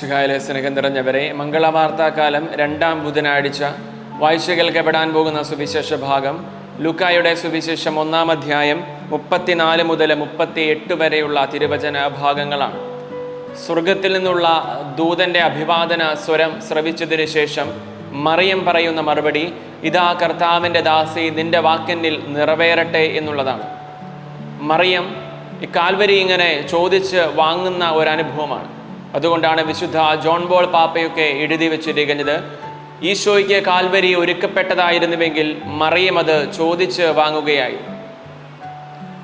ശിഖായിലെ സ്നേഹം നിറഞ്ഞവരെ മംഗളവാർത്താകാലം രണ്ടാം ബുധനാഴ്ച വായിച്ചകൾ കെപ്പെടാൻ പോകുന്ന സുവിശേഷ ഭാഗം. ലുക്കായുടെ സുവിശേഷം ഒന്നാം അധ്യായം മുപ്പത്തിനാല് മുതൽ മുപ്പത്തി എട്ട് വരെയുള്ള തിരുവചന ഭാഗങ്ങളാണ്. സ്വർഗത്തിൽ നിന്നുള്ള ദൂതന്റെ അഭിവാദന സ്വരം ശ്രവിച്ചതിനു ശേഷം മറിയം പറയുന്ന മറുപടി ഇതാ കർത്താവിന്റെ ദാസി നിന്റെ വാക്കിനിൽ നിറവേറട്ടെ എന്നുള്ളതാണ്. മറിയം ഈ കാൽവരി ഇങ്ങനെ ചോദിച്ച് വാങ്ങുന്ന ഒരനുഭവമാണ് അതുകൊണ്ടാണ് വിശുദ്ധ ജോൺ ബോൾ പാപ്പയൊക്കെ എഴുതി വെച്ചിരിക്കുന്നത്. ഈശോയ്ക്ക് കാൽവരി ഒരുക്കപ്പെട്ടതായിരുന്നുവെങ്കിൽ മറിയം അത് ചോദിച്ച് വാങ്ങുകയായി.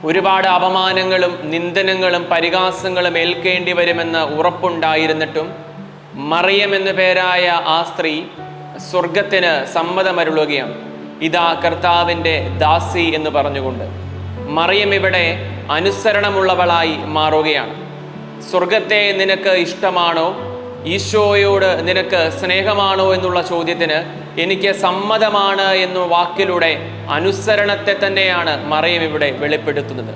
ഒരുപാട് അപമാനങ്ങളും നിന്ദനങ്ങളും പരിഹാസങ്ങളും ഏൽക്കേണ്ടി വരുമെന്ന് ഉറപ്പുണ്ടായിരുന്നിട്ടും മറിയം എന്നു പേരായ ആ സ്ത്രീ സ്വർഗത്തിന് സമ്മതമരുളുകയാണ്. ഇതാ കർത്താവിന്റെ ദാസി എന്ന് പറഞ്ഞുകൊണ്ട് മറിയം ഇവിടെ അനുസരണമുള്ളവളായി മാറുകയാണ്. സ്വർഗത്തെ നിനക്ക് ഇഷ്ടമാണോ? ഈശോയോട് നിനക്ക് സ്നേഹമാണോ എന്നുള്ള ചോദ്യത്തിന് എനിക്ക് സമ്മതമാണ് എന്ന വാക്കിലൂടെ അനുസരണത്തെ തന്നെയാണ് മറിയം ഇവിടെ വെളിപ്പെടുത്തുന്നത്.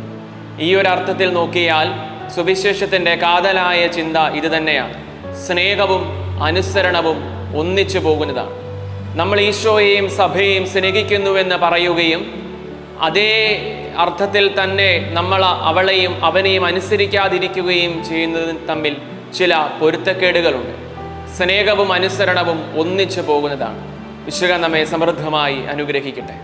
ഈ ഒരു അർത്ഥത്തിൽ നോക്കിയാൽ സുവിശേഷത്തിന്റെ കാതലായ ചിന്ത ഇത് തന്നെയാണ്. സ്നേഹവും അനുസരണവും ഒന്നിച്ചു പോകുന്നതാണ്. നമ്മൾ ഈശോയെയും സഭയെയും സ്നേഹിക്കുന്നുവെന്ന് പറയുകയും അതേ അർത്ഥത്തിൽ തന്നെ നമ്മൾ അവളെയും അവനെയും അനുസരിക്കാതിരിക്കുകയും ചെയ്യുന്നതിന് തമ്മിൽ ചില പൊരുത്തക്കേടുകളുണ്ട്. സ്നേഹവും അനുസരണവും ഒന്നിച്ചു പോകുന്നതാണ്. വിശുക നമ്മെ സമൃദ്ധമായി അനുഗ്രഹിക്കട്ടെ.